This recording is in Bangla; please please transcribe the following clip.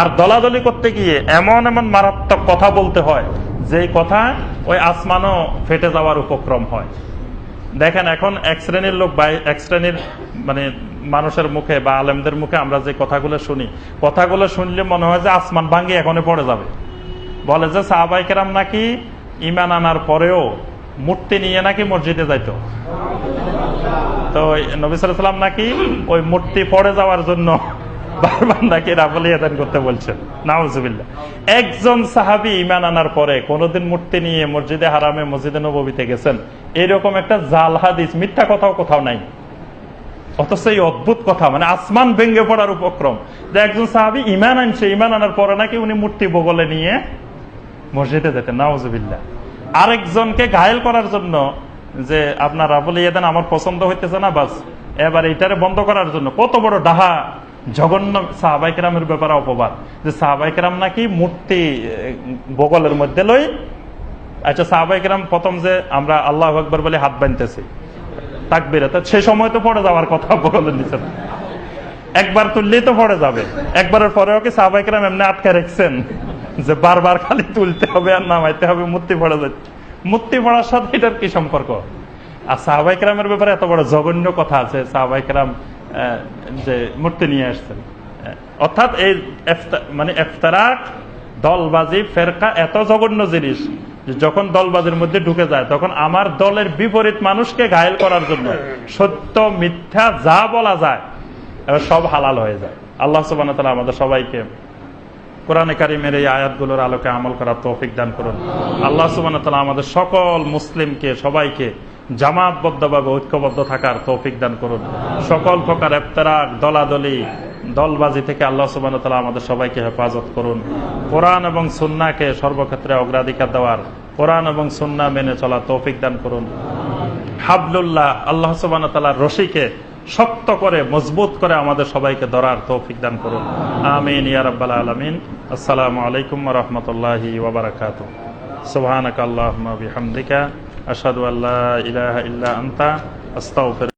আর দলাদলি করতে গিয়ে এমন এমন মারাত্মক কথা বলতে হয় যে কথা ওই আসমানও ফেটে যাওয়ার উপক্রম হয়। দেখেন এখন এক শ্রেণির লোক বা এক শ্রেণির মানে মানুষের মুখে বা আলেমদের মুখে আমরা যে কথাগুলো শুনি, কথাগুলো শুনলে মনে হয় যে আসমান ভাঙ্গি এখনই পড়ে যাবে। বলে যে সাহাবাইকেরাম নাকি ইমান আনার পরেও মূর্তি নিয়ে নাকি মসজিদে যাইতো। তো নবী সাল্লাম নাকি ওই মূর্তি পড়ে যাওয়ার জন্য নাকি রাফল ইয়াদান করতে বলছেন। নাউজুবিল্লাহ। একজন সাহাবি ইমান আনার পরে কোনোদিন মূর্তি নিয়ে মসজিদে হারামে মসজিদে নবীতে গেছেন, এরকম একটা জাল হাদিস, মিথ্যা কথাও কোথাও নাই। অথচ এই অদ্ভুত কথা মানে আসমান ভেঙে পড়ার উপক্রম। যে একজন সাহাবি ইমান আনছে ইমান আনার পরে নাকি উনি মূর্তি বগলে নিয়ে মসজিদে যেতেন। নাউজুবিল্লাহ। আরেকজনকে ঘায়েল করার জন্য যে, আপনার রাবুল ইয়াদান আমার পছন্দ হইতেছে না, বাস। এবার এটারে বন্ধ করার জন্য। কত বড় ডাহা। জঘন্য সাহাবাইকেরামের ব্যাপারে অপবাদ। যে সাহাবাইকেরাম নাকি মূর্তি বগলের মধ্যে লই আচ্ছা সাহাবাইকেরাম প্রথম যে আমরা আল্লাহ আকবর বলে হাত বানতেছি তাকবিরে, তো সে সময় তো পড়ে যাওয়ার কথা বগলের নিচে একবার তুললেই তো পড়ে যাবে। একবারের পরেও কি সাহাবাইকেরাম এমনি আটকে রেখছেন? যে বারবার খালি তুলতে হবে আর নামাইতে হবে, মূর্তি পড়ে যাচ্ছে মূর্তি পড়ার সাথে এটার কি সম্পর্ক? আর সাহাবাইকেরামের ব্যাপারে এত বড় জঘন্য কথা আছে। সাহাবাইকেরাম যে মূর্তি নিয়ে আসছেন। অর্থাৎ এই মানে এফতারাক, দলবাজি, ফেরকা এত জঘন্য জিনিস যখন দলবাজির মধ্যে ঢুকে যায়, তখন আমার দলের বিপরীত মানুষকে ঘায়েল করার জন্য সত্য, মিথ্যা যা বলা যায়, এবার সব হালাল হয়ে যায়। আল্লাহ সুবাহ আমাদের সবাইকে কোরআনে কারিমের এই আয়াতগুলোর আলোকে আমল করার তৌফিক দান করুন। আল্লাহ সুবাহ আমাদের সকল মুসলিমকে, সবাইকে জামাতবদ্ধভাবে ঐক্যবদ্ধ থাকার তৌফিক দান করুন। সকল প্রকার এফতারাক দলাদলি, দলবাজি থেকে আল্লাহ সুবাহ আমাদের সবাইকে হেফাজত করুন। কোরআন এবং সুন্নাকে সর্বক্ষেত্রে অগ্রাধিকার দেওয়ার কোরআন এবং সুন্না মেনে চলা তৌফিক দান করুন। হাবলুল্লাহ, আল্লাহ সুবাহ তালার রশিকে শক্ত করে, মজবুত করে আমাদের সবাইকে ধরার তৌফিক দান করুন। আমিন, ইয়া রাব্বাল আলামিন। আসসালামু আলাইকুম রাহমাতুল্লাহি ওয়া বারাকাতুহু। সুবহানাকা আল্লাহুম্মা أشهد أن لا إله إلا أنت أستغفر